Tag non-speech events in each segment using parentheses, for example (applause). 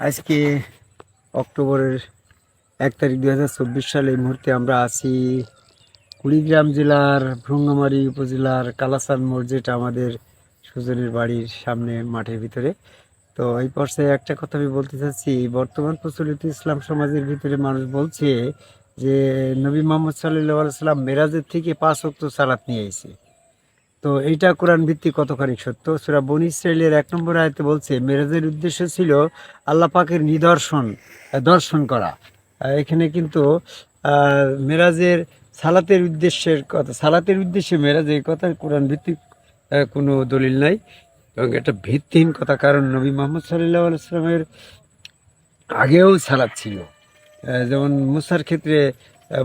আজকে অক্টোবরের এক তারিখ দুই হাজার চব্বিশ সালে এই মুহূর্তে আমরা আছি কুড়িগ্রাম জেলার ভ্রঙ্গামারী উপজেলার কালাসান মোড়, যেটা আমাদের সুজনের বাড়ির সামনে মাঠের ভিতরে। তো এই পর্যায়ে একটা কথা আমি বলতে চাচ্ছি, বর্তমান প্রচলিত ইসলাম সমাজের ভিতরে মানুষ বলছে যে নবী মোহাম্মদ সাল্লাহ সাল্লাম মেরাজের থেকে পাঁচ অক্ত সালাত নিয়ে এসে তো এইটা কোরআন ভিত্তি কতখানি সত্য? সুরা বনি ইসরায়েলের এক নম্বর আয়তে বলছে, মেরাজের উদ্দেশ্য ছিল আল্লাহ পাকের নিদর্শন, দর্শন করা। এখানে কিন্তু মেরাজের সালাতের উদ্দেশ্যের কথা, সালাতের উদ্দেশ্যে মেরাজ এই কথা কোরআন ভিত্তিক কোনো দলিল নাই। এবং এটা ভিত্তিহীন কথা, কারণ নবী মোহাম্মদ সাল্লাহ আলাইসলামের আগেও সালাদ ছিল। যেমন মুসার ক্ষেত্রে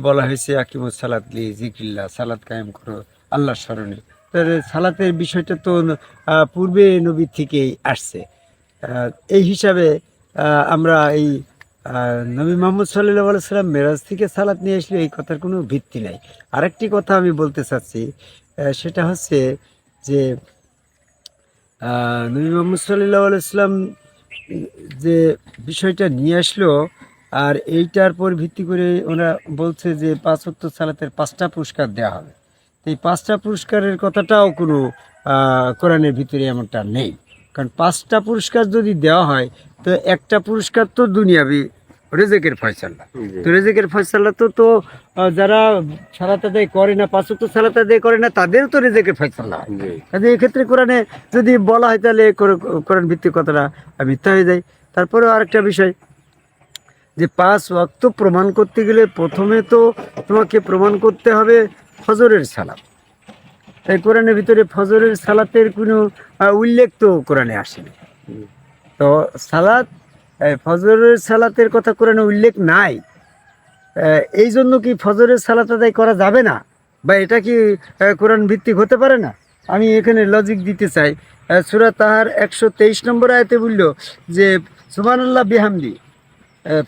বলা হয়েছে, আকিমুস সালাদ লি জিকিল্লা সালাদ কায়েম করো আল্লাহর স্মরণে। সালাতের বিষয়টা তো পূর্বে নবীর থেকেই আসছে। এই হিসাবে আমরা এই নবী মোহাম্মদ সাল্লাহ সাল্লাম মেরাজ থেকে সালাত নিয়ে আসলে এই কথার কোনো ভিত্তি নাই। আরেকটি কথা আমি বলতে চাচ্ছি সেটা হচ্ছে যে নবী মোহাম্মদ সাল্লাহ সাল্লাম যে বিষয়টা নিয়ে আসলো, আর এইটার পর ভিত্তি করে ওরা বলছে যে পাঁচ সালাতের পাঁচটা পুরস্কার দেওয়া হবে। এই পাঁচটা পুরস্কারের কথাটাও কোনো আহ, কোরআনের ভিতরে এমনটা নেই। কারণ পাঁচটা পুরস্কার যদি দেওয়া হয় তো একটা পুরস্কার তো দুনিয়াবি রেজেকের ফয়সাল্লা তো রেজেকের ফয়সাল্লা তো তো যারা সালাত আদায় করে না পাঁচ ওয়াক্ত সালাত আদায় করে না তাদেরও তো রেজেকের ফয়সাল্লা হয় কাজে এক্ষেত্রে কোরআনে যদি বলা হয় তাহলে কোর- কোরআন ভিত্তিক কথাটা মিথ্যা হয়ে যায় তারপরেও আরেকটা বিষয় যে পাঁচ ওয়াক্ত প্রমাণ করতে গেলে প্রথমে তো তোমাকে প্রমাণ করতে হবে ফজরের সালাত। তাই কোরআনের ভিতরে ফজরের সালাতের কোনো উল্লেখ তো কোরআনে আসেনি। তো সালাত ফজরের সালাতের কথা কোরআনে উল্লেখ নাই। এই জন্য কি ফজরের সালাত আদায় করা যাবে না? বা এটা কি কোরআন ভিত্তিক হতে পারে না? আমি এখানে লজিক দিতে চাই। সুরা তাহার একশো তেইশ নম্বর আয়তে বলল যে, সুবহানাল্লাহ বিহামদি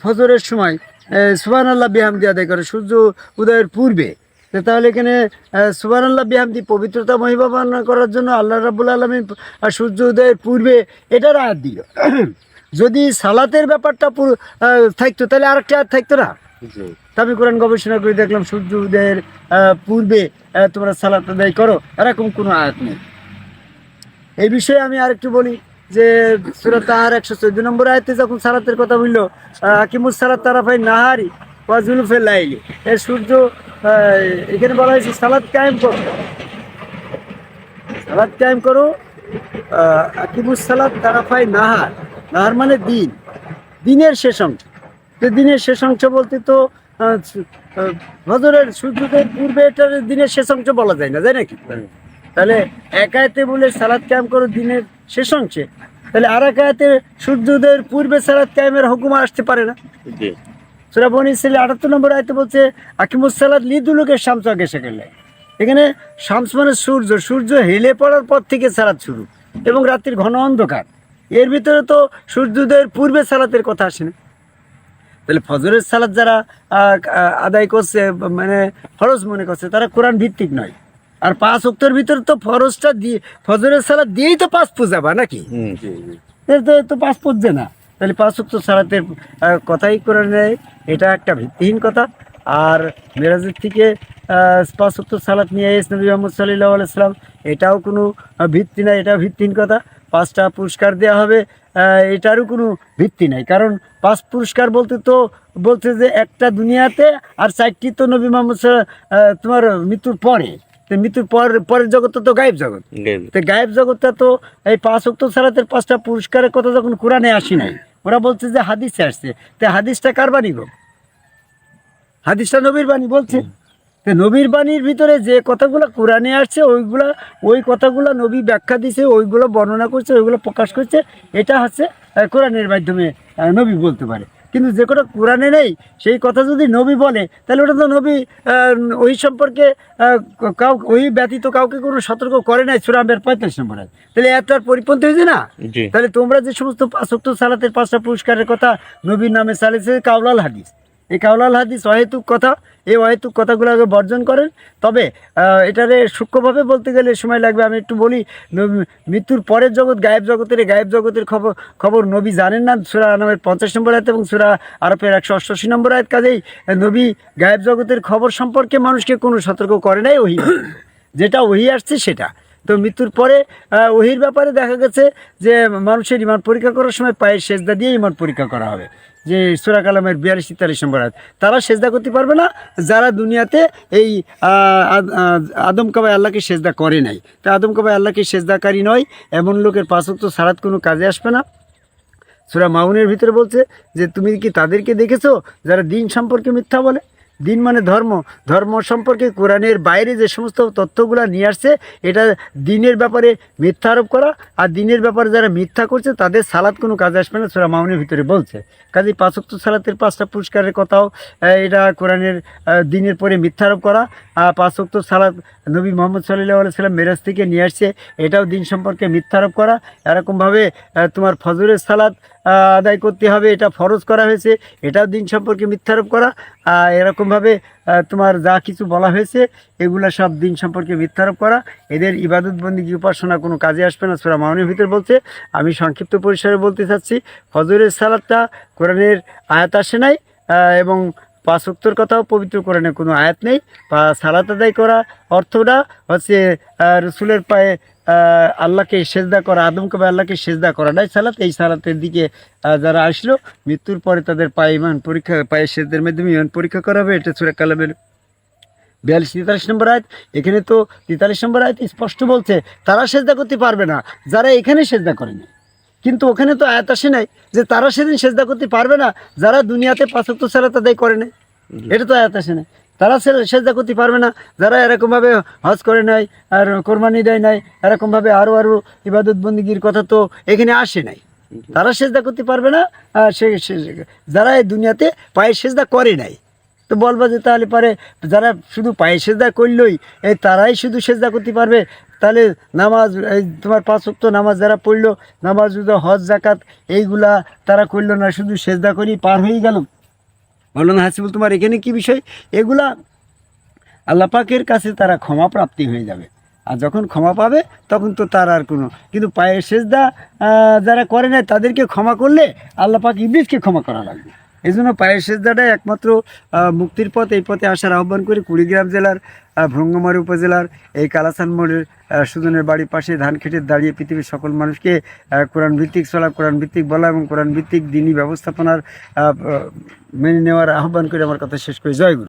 ফজরের সময় সুবান আল্লাহ বিহামদি আদায় করে সূর্য উদয়ের পূর্বে। তাহলে এখানে সুবান আল্লাহ বিহামদি পবিত্রতা মহিমা বর্ণনা করার জন্য আল্লাহ রাবুল আলমী সূর্য উদয়ের পূর্বে এটার আয়াত দিল। (clears throat) যদি সালাতের ব্যাপারটা থাকতো তাহলে আরেকটা আয়াত থাকতো না? আমি কোরআন গবেষণা করে দেখলাম সূর্য উদয়ের পূর্বে তোমরা সালাত আদায় করো এরকম কোনো আয়াত নেই। এই বিষয়ে আমি আরেকটু বলি যে সুরত তাহার একশো চোদ্দ নম্বর আয়তে যখন সালাতের কথা বলল আকিমুস সালাত তারাফাই নাহারি ওয়া জুলুফে লাইলি এ সূর্য এখানে বলা হয়েছে সালাদ কায়েম করো। সালাদ কায়েম করো আহ, আকিমুস সালাত তারাফাই নাহার। নাহার মানে দিন। দিনের শেষ অংশ। তো দিনের শেষ অংশ বলতে তো হজরের সূর্যোদয়ের পূর্বে এটার দিনের শেষ অংশ বলা যায় না যায় নাকি? তাহলে একায়তে বলে সালাদ কায়েম করো দিনের শেষ অংশে। তাহলে আর একায়তে সূর্যোদয়ের পূর্বে সালাদ কায়েমের হুকুম আসতে পারে না। সুরা বনি ইসরাইল আটাত্তর নম্বর আয়তে বলছে আকিমুস সালাদ লিদুলুকের শামস আগে সেকেলে এখানে শামস মানে সূর্য সূর্য হেলে পড়ার পর থেকে সালাদ শুরু এবং রাত্রির ঘন অন্ধকার। এর ভিতরে তো সূর্যোদয়ের পূর্বে সালাতের কথা আসে না। তাহলে ফজরের সালাদ যারা আদায় করছে মানে ফরজ মনে করছে তারা কোরআন ভিত্তিক নয়। আর পাঁচ অক্টর ভিতরে তো ফরজটা দিয়ে ফজরের সালাদ দিয়েই তো পাঁচ পূজাবা নাকি? তো পাঁচ পড়ছে না। তাহলে পাঁচ উক্ত সালাতের কথাই করে নেয়। এটা একটা ভিত্তিহীন কথা। আর মেরাজের থেকে পাঁচ উক্ত সালাত নিয়ে এস নবী মোহাম্মদ সাল্লাহ আলাইসালাম এটাও কোনো ভিত্তি নাই এটা ভিত্তিহীন কথা। পাঁচটা পুরস্কার দেওয়া হবে এটারও কোনো ভিত্তি নাই। কারণ পাঁচ পুরস্কার বলতে তো, বলছে যে একটা দুনিয়াতে আর চারটি তো নবী মোহাম্মদ তোমার মৃত্যুর পরে। মৃত্যুর পর পরের জগৎ তো গায়েব জগৎ। তো গায়েব জগৎটা তো এই পাঁচ অক্ত সালাতের পাঁচটা পুরস্কারের কথা যখন কোরআনে আসি নাই ওরা বলছে যে হাদিসে আসছে। তো হাদিসটা কার বাণী গো? হাদিসটা নবীর বাণী বলছে। তো নবীর বাণীর ভিতরে যে কথাগুলো কোরআনে আসছে ওইগুলা ওই কথাগুলো নবী ব্যাখ্যা দিছে ওইগুলো বর্ণনা করছে ওইগুলো প্রকাশ করছে এটা হচ্ছে কোরআনের মাধ্যমে নবী বলতে পারে। কিন্তু যে কোনো কোরআনে নেই সেই কথা যদি নবী বলে তাহলে ওটা তো নবী ওই সম্পর্কে কাউ ওই ব্যতীত কাউকে কোনো সতর্ক করে নাই সুরামের পঁয়তাল্লিশ নম্বর। তাহলে এত আর পরিপন্থী হয়েছে না? তাহলে তোমরা যে সমস্ত পাঁচক্ত সালাতের পাঁচটা পুরস্কারের কথা নবীর নামে চালিয়েছে কাউলাল হাদিস। এই কাউলাল হাদিস অহেতুক কথা, এই অহেতুক কথাগুলো কথাগুলোকে বর্জন করেন। তবে এটারে সূক্ষ্মভাবে বলতে গেলে সময় লাগবে, আমি একটু বলি মৃত্যুর পরের জগৎ, গায়েব জগতের গায়েব জগতের খবর খবর নবী জানেন না, সুরা নামের পঞ্চাশ নম্বর আয়াত এবং সুরা আরবের একশো অষ্টাশি নম্বর আয়াত কাজেই নবী গায়েব জগতের খবর সম্পর্কে মানুষকে কোনো সতর্ক করে নাই, ওহি। যেটা ওহি আসছে, সেটা। তো মৃত্যুর পরে ওহির ব্যাপারে দেখা গেছে যে মানুষের ইমান পরীক্ষা করার সময় পায়ের সেজদা দিয়ে ইমান পরীক্ষা করা হবে। যে সুরা কালামের বিয়াল্লিশ তেতাল্লিশ নম্বর আয়াত, তারা সেজদা করতে পারবে না, যারা দুনিয়াতে এই আদ- আদম কাবাই আল্লাহকে সেজদা করে নাই। তা আদম কাবাই আল্লাহকে সেজদাকারী নয়, এমন লোকের তো সারাত কোনো কাজে আসবে না। সুরা মাউনের ভিতরে বলছে যে, তুমি কি তাদেরকে দেখেছ যারা দিন সম্পর্কে মিথ্যা বলে? দিন মানে ধর্ম। ধর্ম সম্পর্কে কোরআনের বাইরে যে সমস্ত তথ্যগুলো নিয়ে আসছে, এটা দিনের ব্যাপারে মিথ্যা আরোপ করা আর দিনের ব্যাপারে যারা মিথ্যা করছে, তাদের সালাদ কোনো কাজে আসবে না, সুরা মাউনের ভিতরে বলছে। কাজে পাঁচক্ত সালাতের পাঁচটা পুরস্কারের কথাও এটা কোরআনের দিনের পরে মিথ্যা আরোপ করা। পাঁচক্ত সালাদ নবী মোহাম্মদ সাল্লাহ সাল্লাম মেরাজ থেকে নিয়ে আসছে, এটাও দিন সম্পর্কে মিথ্যা আরোপ করা। এরকমভাবে তোমার ফজরের সালাদ আদায় করতে হবে, এটা ফরজ করা হয়েছে, এটাও দিন সম্পর্কে মিথ্যারোপ করা। এরকমভাবে তোমার যা কিছু বলা হয়েছে, এগুলো সব দিন সম্পর্কে মিথ্যারোপ করা। এদের ইবাদত বন্দি উপাসনা কোনো কাজে আসবে না? সুরা মাউনের ভিতরে বলছে, আমি সংক্ষিপ্ত পরিসরে বলতে চাচ্ছি, ফজরের সালাদটা কোরআনের আয়াত আসে নাই এবং পাঁচ কথাও পবিত্র কোরআনে কোনো আয়াত নেই। বা সালাত আদায় করা অর্থটা হচ্ছে রসুলের পায়ে আল্লাহকে সেজদা করা আদমকে আল্লাহকে সেজদা করাটাই সালাত এই সালাতের দিকে যারা আসলো মৃত্যুর পরে তাদের পায়ে ইমান পরীক্ষা পায়ে সেজদের মাধ্যমে ইমান পরীক্ষা করা হবে এটা সুরে কালামের বিয়াল্লিশ তেতাল্লিশ নম্বর আয়াত। এখানে তো তেতাল্লিশ নম্বর আয়াত স্পষ্ট বলছে তারা সেজদা করতে পারবে না যারা এখানে সেজদা করেনি। কিন্তু ওখানে তো আয়াত আসে নাই যে তারা সেদিন সেজদা করতে পারবে না যারা দুনিয়াতে পাঁচাত্তর সালাত আদায় করে নাই। এটা তো আয়াত আসে নাই। তারা সেজদা করতে পারবে না। যারা এরকমভাবে হজ করে নাই আর কোরবানি দেয় নাই, এরকমভাবে আরও আরও ইবাদত বন্দিগির কথা তো এখানে আসে নাই। তারা সেজদা করতে পারবে না, আর সে যারা এই দুনিয়াতে পায়ে সেজদা করে নাই। তো বলবা যে তাহলে পরে যারা শুধু পায়ে সেজদা করলই এই তারাই শুধু সেজদা করতে পারবে? তাহলে নামাজ, এই তোমার পাঁচ ওয়াক্ত নামাজ যারা পড়ল, নামাজ হজ জাকাত এইগুলা তারা করল না, শুধু সেজদা করি পার হয়ে গেল? বলল না হাসিবুল তোমার এখানে কি বিষয়? এগুলা আল্লাহ পাকের কাছে তারা ক্ষমা প্রাপ্তি হয়ে যাবে। আর যখন ক্ষমা পাবে, তখন তো তার আর কোনো কিন্তু পায়ের শেষদা যারা করে না তাদেরকে ক্ষমা করলে আল্লাহ পাক ইবলিসকে ক্ষমা করা লাগবে। এই জন্য পায়ের সেজদাটাই একমাত্র মুক্তির পথ, এই পথে আসার আহ্বান করি কুড়িগ্রাম জেলার ভ্রঙ্গমারী উপজেলার, এই কালাসান মোড়ের সুজনের বাড়ির পাশে ধান খেটে দাঁড়িয়ে পৃথিবীর সকল মানুষকে কোরআন ভিত্তিক চলা কোরআন ভিত্তিক বলা এবং কোরআন ভিত্তিক দিনী ব্যবস্থাপনার মেনে নেওয়ার আহ্বান করে আমার কথা শেষ করি। জয় গুরু।